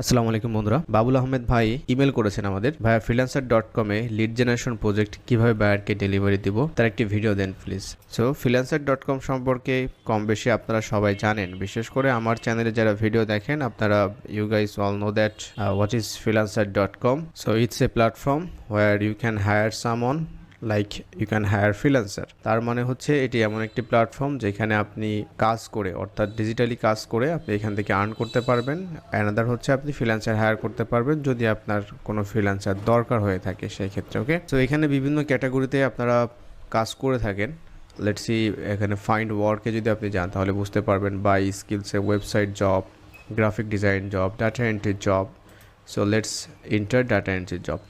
আসসালামু আলাইকুম বন্ধুরা। বাবুল আহমেদ ভাই ইমেল করেছেন আমাদের। ভাইয়া ফ্রিল্যান্সার ডট কমে লিড জেনারেশন প্রজেক্ট কীভাবে বায়ারকে ডেলিভারি দিব, তার একটি video then please so freelancer dot com সম্পর্কে কম বেশি আপনারা সবাই জানেন। বিশেষ করে আমার চ্যানেলে যারা ভিডিও দেখেন, আপনারা you guys all know that what is freelancer dot com so it's a platform where you can hire someone like you can hire freelancer তার মানে হচ্ছে এটি এমন একটি প্ল্যাটফর্ম যেখানে আপনি কাজ করে, অর্থাৎ ডিজিটালি কাজ করে আপনি এখান থেকে আর্ন করতে পারবেন। অ্যানাদার হচ্ছে আপনি ফ্রিল্যান্সার হায়ার করতে পারবেন যদি আপনার কোনো ফ্রিল্যান্সার দরকার হয়ে থাকে সেই ক্ষেত্রে ওকে তো এখানে বিভিন্ন ক্যাটাগরিতে আপনারা কাজ করে থাকেন। লেটস এখানে ফাইন্ড ওয়ার্কে যদি আপনি যান তাহলে বুঝতে পারবেন by স্কিলসে website job graphic design job data entry job so let's enter data entry job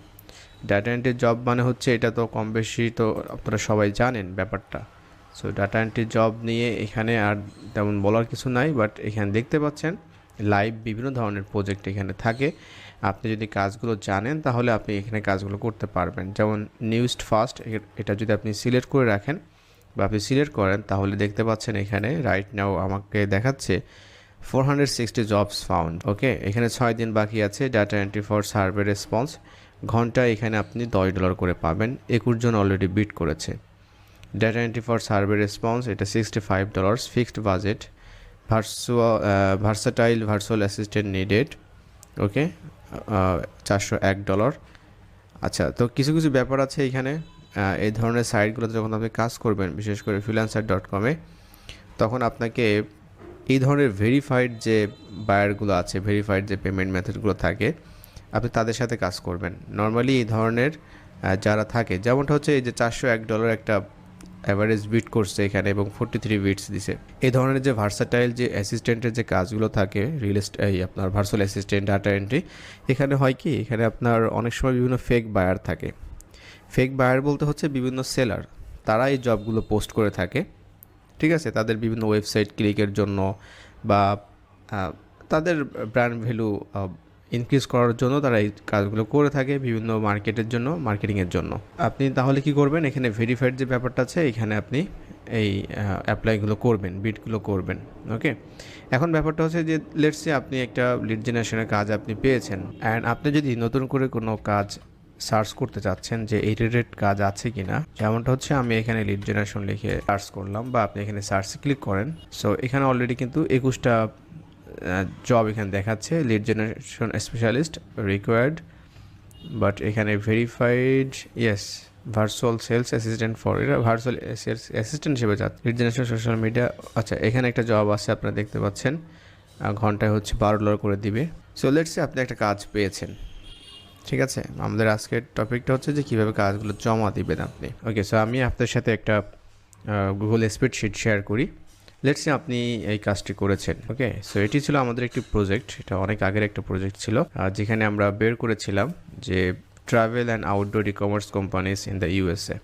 data entry job মানে হচ্ছে এটা তো কম বেশি তো আপনারা সবাই জানেন ব্যাপারটা। সো ডাটা এন্ট্রি জব নিয়ে এখানে আর তেমন বলার কিছু নাই বাট এখানে দেখতে পাচ্ছেন লাইভ বিভিন্ন ধরনের প্রজেক্ট এখানে থাকে। আপনি যদি কাজগুলো জানেন, তাহলে আপনি এখানে কাজগুলো করতে পারবেন। যেমন নিউজড ফার্স্ট এটা যদি আপনি সিলেক্ট করে রাখেন বা আপনি সিলেক্ট করেন, তাহলে দেখতে পাচ্ছেন এখানে রাইট নাও আমাকে দেখাচ্ছে four hundred sixty jobs found okay এখানে ছয় দিন বাকি আছে data entry for survey response ঘণ্টা এখানে আপনি দশ ডলার করে পাবেন। একুশ জন অলরেডি বিট করেছে। Data entry for survey response এটা sixty five dollars fixed budget ভার্সুয়া versatile virtual assistant needed okay চারশো এক ডলার আচ্ছা তো কিছু কিছু ব্যাপার আছে এখানে। এই ধরনের সাইটগুলোতে যখন আপনি কাজ করবেন, বিশেষ করে ফ্রিল্যান্সার ডট কমে তখন আপনাকে এই ধরনের ভেরিফাইড যে বায়ারগুলো আছে ভেরিফাইড যে পেমেন্ট মেথডগুলো থাকে আপনি তাদের সাথে কাজ করবেন। নর্মালি এই ধরনের যারা থাকে, যেমনটা হচ্ছে এই যে চারশো এক ডলার একটা অ্যাভারেজ বিট করছে এখানে এবং ফোর্টি থ্রি বিটস দিছে। এই ধরনের যে ভার্সাটাইল যে অ্যাসিস্ট্যান্টের যে কাজগুলো থাকে রিয়েল এই আপনার ভার্চুয়াল অ্যাসিস্ট্যান্ট ডাটা এন্ট্রি এখানে হয় কি, এখানে আপনার অনেক সময় বিভিন্ন ফেক বায়ার থাকে। ফেক বায়ার বলতে হচ্ছে বিভিন্ন সেলার তারা এই জবগুলো পোস্ট করে থাকে। ঠিক আছে? তাদের বিভিন্ন ওয়েবসাইট ক্লিকের জন্য বা তাদের ব্র্যান্ড ভ্যালু ইনক্রিজ করার জন্য তারা এই কাজগুলো করে থাকে বিভিন্ন মার্কেটের জন্য মার্কেটিংয়ের জন্য। আপনি তাহলে কি করবেন? এখানে ভেরিফাইড যে ব্যাপারটা আছে, এখানে আপনি এই অ্যাপ্লাইগুলো করবেন বিটগুলো করবেন ওকে এখন ব্যাপারটা হচ্ছে যে লেটসে আপনি একটা লিড জেনারেশনের কাজ আপনি পেয়েছেন অ্যান্ড আপনি যদি নতুন করে কোনো কাজ সার্চ করতে চাচ্ছেন যে, এই রিলেটেড কাজ আছে কি না যেমনটা হচ্ছে আমি এখানে লিড জেনারেশন লিখে সার্চ করলাম, বা আপনি এখানে সার্চে ক্লিক করেন সো এখানে অলরেডি কিন্তু একুশটা জব এখানে দেখাচ্ছে lead generation specialist required but এখানে verified yes virtual sales assistant for এটা ভার্চুয়াল সেলস অ্যাসিস্ট্যান্ট হিসেবে যাচ্ছে লিড জেনারেশন সোশ্যাল মিডিয়া আচ্ছা এখানে একটা জব আছে, আপনারা দেখতে পাচ্ছেন ঘন্টায় হচ্ছে বারো ডলার করে দিবে। সো লেটসে আপনি একটা কাজ পেয়েছেন, ঠিক আছে? আমাদের আজকের টপিকটা হচ্ছে যে কীভাবে কাজগুলো জমা দিবেন আপনি। ওকে সো আমি আপনার সাথে একটা গুগল স্প্রেডশিট শেয়ার করি। লেটসে আপনি এই কাজটি করেছেন ওকে সো এটি ছিল আমাদের একটি প্রজেক্ট এটা অনেক আগের একটা প্রজেক্ট ছিল। যেখানে আমরা বের করেছিলাম যে travel and outdoor e commerce companies in the USA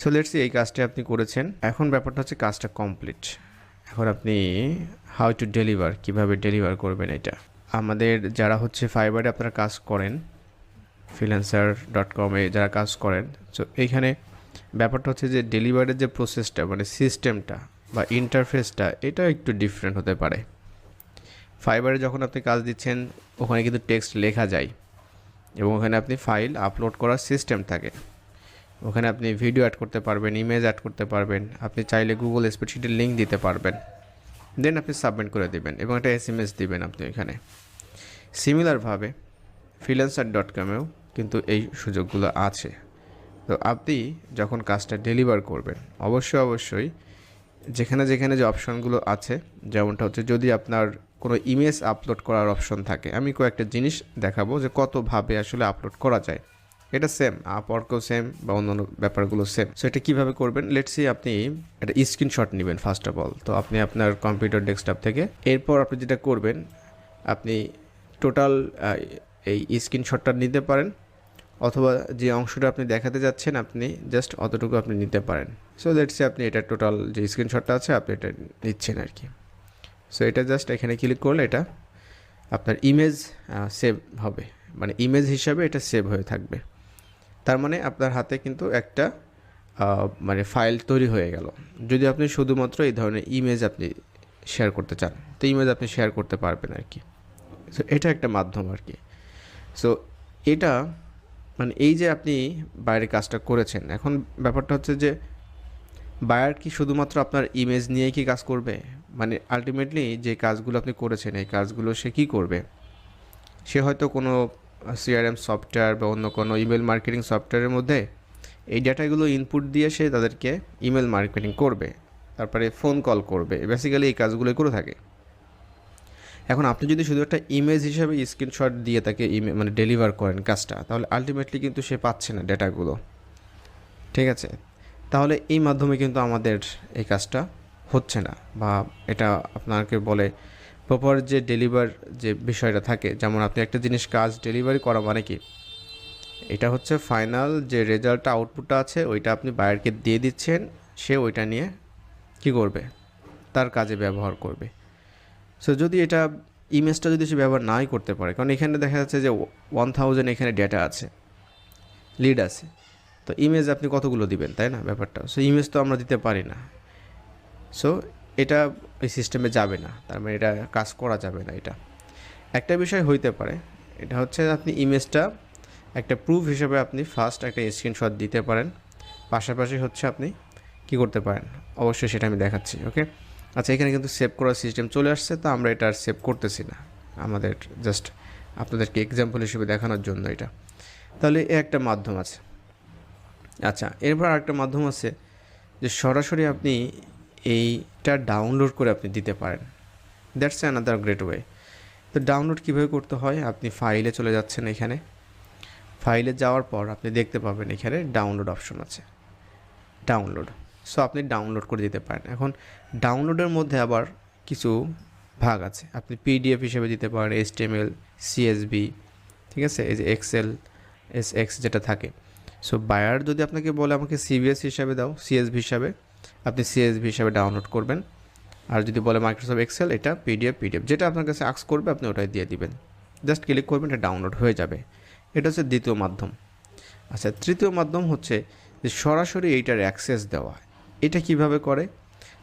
so let's এই কাজটি আপনি করেছেন, এখন ব্যাপারটা হচ্ছে কাজটা কমপ্লিট এখন আপনি হাউ টু ডেলিভার কীভাবে ডেলিভার করবেন এটা। আমাদের যারা হচ্ছে ফাইবারে আপনারা কাজ করেন ফ্রিল্যান্সার ডট কমে যারা কাজ করেন সো এইখানে ব্যাপারটা হচ্ছে যে ডেলিভারির যে প্রসেসটা মানে সিস্টেমটা বা ইন্টারফেসটা এটা একটু ডিফারেন্ট হতে পারে। ফাইবারে যখন আপনি কাজ দিচ্ছেন, ওখানে কিন্তু টেক্সট লেখা যায় এবং ওখানে আপনি ফাইল আপলোড করার সিস্টেম থাকে। ওখানে আপনি ভিডিও অ্যাড করতে পারবেন ইমেজ অ্যাড করতে পারবেন, আপনি চাইলে গুগল স্প্রেডশিটের লিঙ্ক দিতে পারবেন। দেন আপনি সাবমিট করে দেবেন এবং একটা এস এম এস দেবেন আপনি এখানে সিমিলারভাবে ফ্রিল্যান্সার ডট কমেও কিন্তু এই সুযোগগুলো আছে। তো আপনি যখন কাজটা ডেলিভার করবেন, অবশ্যই অবশ্যই যেখানে যেখানে যে অপশনগুলো আছে, যেমনটা হচ্ছে যদি আপনার কোনো ইমেজ আপলোড করার অপশন থাকে, আমি কয়েকটা জিনিস দেখাবো যে কতভাবে আসলে আপলোড করা যায়। এটা সেম আপওয়ার্কও সেম বা অন্যান্য ব্যাপারগুলো সেম সো এটা কীভাবে করবেন? লেটসি আপনি একটা স্ক্রিনশট নেবেন ফার্স্ট অফ অল তো আপনি আপনার কম্পিউটার ডেস্কটপ থেকে, এরপর আপনি যেটা করবেন, আপনি টোটাল এই স্ক্রিনশটটা নিতে পারেন। অথবা যে অংশটা আপনি দেখাতে যাচ্ছেন, আপনি জাস্ট অতটুকু আপনি নিতে পারেন। সো লেটসে আপনি এটা টোটাল যে স্ক্রিনশটটা আছে, আপনি এটা নিচ্ছেন আর কি সো এটা জাস্ট এখানে ক্লিক করলে এটা আপনার ইমেজ সেভ হবে। মানে ইমেজ হিসাবে এটা সেভ হয়ে থাকবে। তার মানে আপনার হাতে কিন্তু একটা মানে ফাইল তৈরি হয়ে গেল। যদি আপনি শুধুমাত্র এই ধরনের ইমেজ আপনি শেয়ার করতে চান, তো ইমেজ আপনি শেয়ার করতে পারবেন আর কি সো এটা একটা মাধ্যম আর কি সো এটা মানে এই যে আপনি বাইরে কাজটা করেছেন, এখন ব্যাপারটা হচ্ছে যে বায়ার কি শুধুমাত্র আপনার ইমেজ নিয়েই কি কাজ করবে? মানে আলটিমেটলি যে কাজগুলো আপনি করেছেন, এই কাজগুলো সে কি করবে? সে হয়তো কোনো সিআরএম সফটওয়্যার বা অন্য কোনো ইমেল মার্কেটিং সফটওয়্যারের মধ্যে এই ডেটাগুলো ইনপুট দিয়ে সে তাদেরকে ইমেল মার্কেটিং করবে, তারপরে ফোন কল করবে বেসিক্যালি এই কাজগুলোই করে থাকে। এখন আপনি যদি শুধু একটা ইমেজ হিসাবে স্ক্রিনশট দিয়ে তাকে ইমে মানে ডেলিভার করেন কাজটা, তাহলে আলটিমেটলি কিন্তু সে পাচ্ছে না ডেটাগুলো ঠিক আছে? তাহলে এই মাধ্যমে কিন্তু আমাদের এই কাজটা হচ্ছে না বা এটা আপনাকে বলে প্রপার যে ডেলিভার যে বিষয়টা থাকে, যেমন আপনি একটা জিনিস কাজ ডেলিভারি করা মানে কি? এটা হচ্ছে ফাইনাল যে রেজাল্টটা আউটপুটটা আছে, ওইটা আপনি বায়ারকে দিয়ে দিচ্ছেন, সে ওইটা নিয়ে কি করবে? তার কাজে ব্যবহার করবে। সো যদি এটা ইমেজটা যদি সে ব্যবহার নাই করতে পারে, কারণ এখানে দেখা যাচ্ছে যে ওয়ান থাউজেন্ড এখানে ডেটা আছে লিড আছে, তো ইমেজ আপনি কতগুলো দিবেন, তাই না ব্যাপারটা? সো ইমেজ তো আমরা দিতে পারি না। সো এটা এই সিস্টেমে যাবে না, তার মানে এটা কাজ করা যাবে না এটা। একটা বিষয় হইতে পারে, এটা হচ্ছে আপনি ইমেজটা একটা প্রুফ হিসেবে আপনি ফার্স্ট একটা স্ক্রিনশট দিতে পারেন, পাশাপাশি হচ্ছে আপনি কি করতে পারেন? অবশ্যই সেটা আমি দেখাচ্ছি ওকে আচ্ছা এখানে কিন্তু সেভ করার সিস্টেম চলে আসছে, তো আমরা এটা আর সেভ করতেছি না। আমাদের জাস্ট আপনাদেরকে এক্সাম্পল হিসেবে দেখানোর জন্য এটা। তাহলে এ একটা মাধ্যম আছে। আচ্ছা এরপর আরেকটা মাধ্যম আছে যে সরাসরি আপনি এইটা ডাউনলোড করে আপনি দিতে পারেন। দ্যাটস অ্যানাদার গ্রেট ওয়ে তো ডাউনলোড কীভাবে করতে হয়? আপনি ফাইলে চলে যাচ্ছেন এখানে। ফাইলে যাওয়ার পর আপনি দেখতে পাবেন এখানে ডাউনলোড অপশন আছে। ডাউনলোড সো আপনি ডাউনলোড করে দিতে পারেন। এখন ডাউনলোডের মধ্যে আবার কিছু ভাগ আছে। আপনি পিডিএফ হিসেবে দিতে পারেন এইচটিএমএল সিএসবি ঠিক আছে? এই যে এক্সেল এস এক্স যেটা থাকে। সো বায়ার যদি আপনাকে বলে আমাকে সিবিএস হিসাবে দাও সিএসভি হিসাবে, আপনি সিএসভি হিসাবে ডাউনলোড করবেন। আর যদি বলে মাইক্রোসফট এক্সেল এটা পিডিএফ পিডিএফ যেটা আপনার কাছে আক্স করবে, আপনি ওটাই দিয়ে দিবেন। জাস্ট ক্লিক করবেন, এটা ডাউনলোড হয়ে যাবে। এটা হচ্ছে দ্বিতীয় মাধ্যম। আচ্ছা তৃতীয় মাধ্যম হচ্ছে যে সরাসরি এইটার অ্যাক্সেস দেওয়া। এটা কীভাবে করে?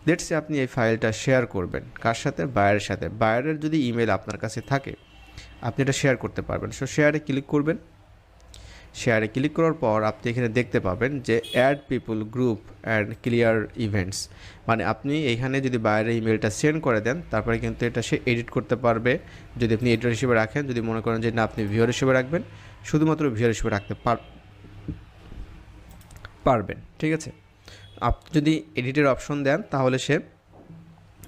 লেটসে আপনি এই ফাইলটা শেয়ার করবেন। কার সাথে? বায়ারের সাথে। বায়ারের যদি ইমেল আপনার কাছে থাকে, আপনি এটা শেয়ার করতে পারবেন। সো শেয়ারে ক্লিক করবেন। শেয়ারে ক্লিক করার পর আপনি এখানে দেখতে পাবেন যে add people group and clear events মানে আপনি এখানে যদি বাইরে ইমেলটা সেন্ড করে দেন, তারপরে কিন্তু এটা সে এডিট করতে পারবে। যদি আপনি এডিটর হিসেবে রাখেন, যদি মনে করেন যে না, আপনি ভিওর হিসেবে রাখবেন, শুধুমাত্র ভিওর হিসেবে রাখতে পার পারবেন। ঠিক আছে? আপনি যদি এডিটের অপশন দেন, তাহলে সে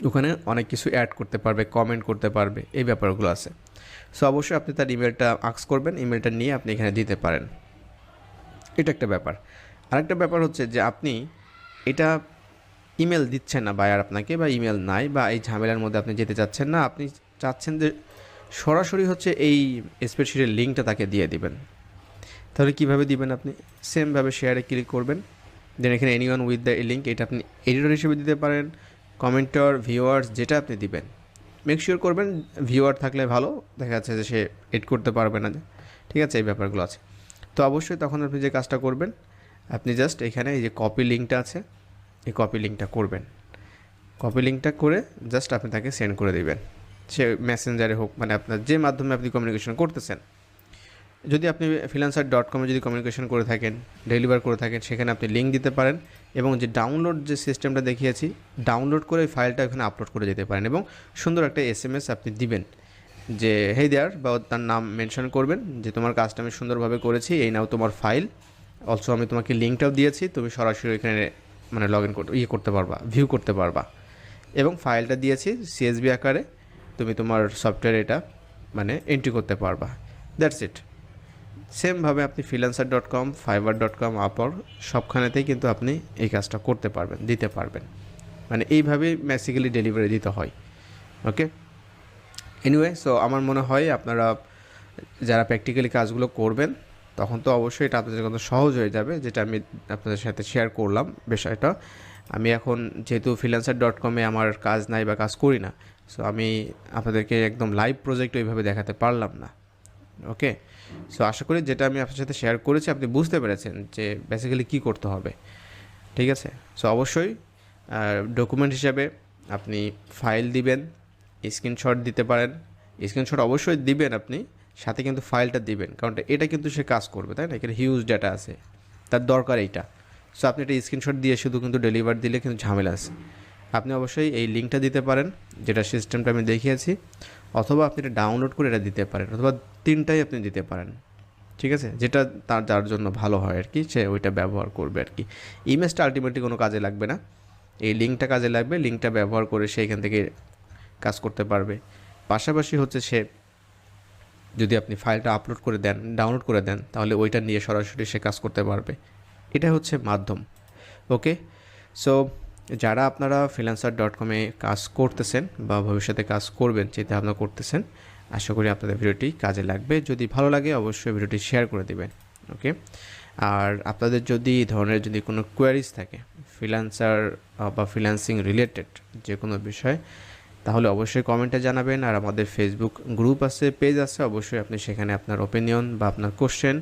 ওখানে অনেক কিছু অ্যাড করতে পারবে কমেন্ট করতে পারবে, এই ব্যাপারগুলো আছে। সো অবশ্যই আপনি তার ইমেলটা আক্স করবেন ইমেলটা নিয়ে আপনি এখানে দিতে পারেন। এটা একটা ব্যাপার। আরেকটা ব্যাপার হচ্ছে যে আপনি এটা ইমেল দিচ্ছেন না বায়ার আপনাকে বা ইমেল নাই বা এই ঝামেলার মধ্যে আপনি যেতে চাচ্ছেন না, আপনি চাচ্ছেন যে সরাসরি হচ্ছে এই স্প্রেডশিটের লিঙ্কটা তাকে দিয়ে দিবেন। তাহলে কীভাবে দিবেন আপনি? সেমভাবে শেয়ারে ক্লিক করবেন। দেন এখানে anyone with the link এটা আপনি এডিটর হিসেবে দিতে পারেন কমেন্টর ভিউয়ার্স যেটা আপনি দিবেন। মেক শিওর করবেন ভিউয়ার থাকলে ভালো, দেখা যাচ্ছে যে সে এড করতে পারবে না। ঠিক আছে, এই ব্যাপারগুলো আছে। তো অবশ্যই তখন আপনি যে কাজটা করবেন, আপনি জাস্ট এখানে এই যে কপি লিঙ্কটা আছে, এই কপি লিঙ্কটা করবেন। কপি লিঙ্কটা করে জাস্ট আপনি তাকে সেন্ড করে দেবেন। সে মেসেঞ্জারে হোক মানে আপনার যে মাধ্যমে আপনি কমিউনিকেশন করতেছেন যদি আপনি ফ্রিলান্সার ডট কমে যদি কমিউনিকেশন করে থাকেন ডেলিভার করে থাকেন, সেখানে আপনি লিঙ্ক দিতে পারেন এবং যে ডাউনলোড যে সিস্টেমটা দেখিয়েছি ডাউনলোড করে ওই ফাইলটা ওখানে আপলোড করে যেতে পারেন এবং সুন্দর একটা এস এম এস আপনি দিবেন যে হে দেয়ার বা তার নাম মেনশন করবেন যে, তোমার কাজটা আমি সুন্দরভাবে করেছি, এই নাও তোমার ফাইল অলসো আমি তোমাকে লিঙ্কটাও দিয়েছি, তুমি সরাসরি এখানে মানে লগ ইন করতে ইয়ে করতে পারবা ভিউ করতে পারবা। এবং ফাইলটা দিয়েছি সিএসবি আকারে, তুমি তোমার সফটওয়্যার এটা মানে এন্ট্রি করতে পারবা। দ্যাটস ইট সেমভাবে আপনি freelancer dot com Fiverr dot com আপর সবখানেতেই কিন্তু আপনি এই কাজটা করতে পারবেন, দিতে পারবেন। মানে এইভাবেই বেসিক্যালি ডেলিভারি দিতে হয় ওকে এনিওয়ে সো আমার মনে হয় আপনারা যারা প্র্যাকটিক্যালি কাজগুলো করবেন, তখন তো অবশ্যই এটা আপনাদের জন্য সহজ হয়ে যাবে, যেটা আমি আপনাদের সাথে শেয়ার করলাম বিষয়টা। আমি এখন যেহেতু ফ্রিল্যান্সার ডট কমে আমার কাজ নাই বা কাজ করি না সো আমি আপনাদেরকে একদম লাইভ প্রজেক্ট ওইভাবে দেখাতে পারলাম না। ওকে সো আশা করি যেটা আমি আপনার সাথে শেয়ার করেছি, আপনি বুঝতে পেরেছেন যে বেসিক্যালি কী করতে হবে। ঠিক আছে? সো অবশ্যই ডকুমেন্ট হিসাবে আপনি ফাইল দিবেন স্ক্রিনশট দিতে পারেন। স্ক্রিনশট অবশ্যই দিবেন আপনি, সাথে কিন্তু ফাইলটা দিবেন। কারণ এটা কিন্তু সে কাজ করবে, তাই না? এখানে হিউজ ডাটা আছে। তার দরকার এইটা। সো আপনি এটা স্ক্রিনশট দিয়ে শুধু কিন্তু ডেলিভার দিলে কিন্তু ঝামেলা আছে। আপনি অবশ্যই এই লিঙ্কটা দিতে পারেন, যেটা সিস্টেমটা আমি দেখিয়েছি। অথবা আপনি এটা ডাউনলোড করে এটা দিতে পারেন, অথবা তিনটাই আপনি দিতে পারেন। ঠিক আছে? যেটা তার, যার জন্য ভালো হয় আর কি, সে ওইটা ব্যবহার করবে আর কি। ইমেজটা আলটিমেটলি কোনো কাজে লাগবে না। এই লিঙ্কটা কাজে লাগবে, লিঙ্কটা ব্যবহার করে সে এখান থেকে কাজ করতে পারবে। পাশাপাশি হচ্ছে সে যদি আপনি ফাইলটা আপলোড করে দেন ডাউনলোড করে দেন, তাহলে ওইটা নিয়ে সরাসরি সে কাজ করতে পারবে। এটা হচ্ছে মাধ্যম। ওকে সো যারা আপনারা ফ্রিল্যান্সার ডট কমে কাজ করতেছেন বা ভবিষ্যতে কাজ করবেন, চিন্তা ভাবনা করতেছেন, আশা করি আপনাদের ভিডিওটি কাজে লাগবে। যদি ভালো লাগে, অবশ্যই ভিডিওটি শেয়ার করে দেবেন ওকে আর আপনাদের যদি এই ধরনের যদি কোনো কোয়ারিজ থাকে ফ্রিল্যান্সার বা ফ্রিল্যান্সিং রিলেটেড যে কোনো বিষয়, তাহলে অবশ্যই কমেন্টে জানাবেন। আর আমাদের ফেসবুক গ্রুপ আছে পেজ আছে, অবশ্যই আপনি সেখানে আপনার ওপিনিয়ন বা আপনার কোশ্চেন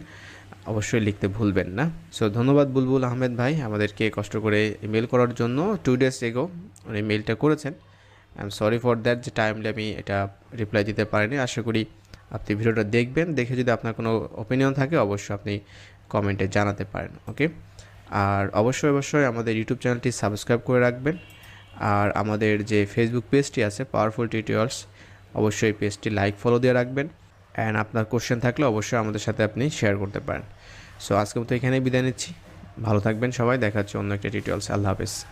অবশ্যই লিখতে ভুলবেন না। সো ধন্যবাদ বুলবুল আহমেদ ভাই আমাদেরকে কষ্ট করে ইমেল করার জন্য। টু ডেজ এগো উনি মেলটা করেছেন। I am sorry for that যে টাইমলি আমি এটা রিপ্লাই দিতে পারিনি। আশা করি আপনি ভিডিওটা দেখবেন। দেখে যদি আপনার কোনো ওপিনিয়ন থাকে, অবশ্যই আপনি কমেন্টে জানাতে পারেন ওকে আর অবশ্যই অবশ্যই আমাদের ইউটিউব চ্যানেলটি সাবস্ক্রাইব করে রাখবেন। আর আমাদের যে ফেসবুক পেজটি আছে পাওয়ারফুল টিউটোরিয়ালস অবশ্যই পেজটি লাইক ফলো দিয়ে রাখবেন। অ্যান্ড আপনার কোশ্চেন থাকলে অবশ্যই আমাদের সাথে আপনি শেয়ার করতে পারেন। সো আজকে মতো এখানেই বিদায় নিচ্ছি। ভালো থাকবেন সবাই। দেখা হচ্ছে অন্য একটা টিউটোরিয়ালস আল্লাহ হাফেজ।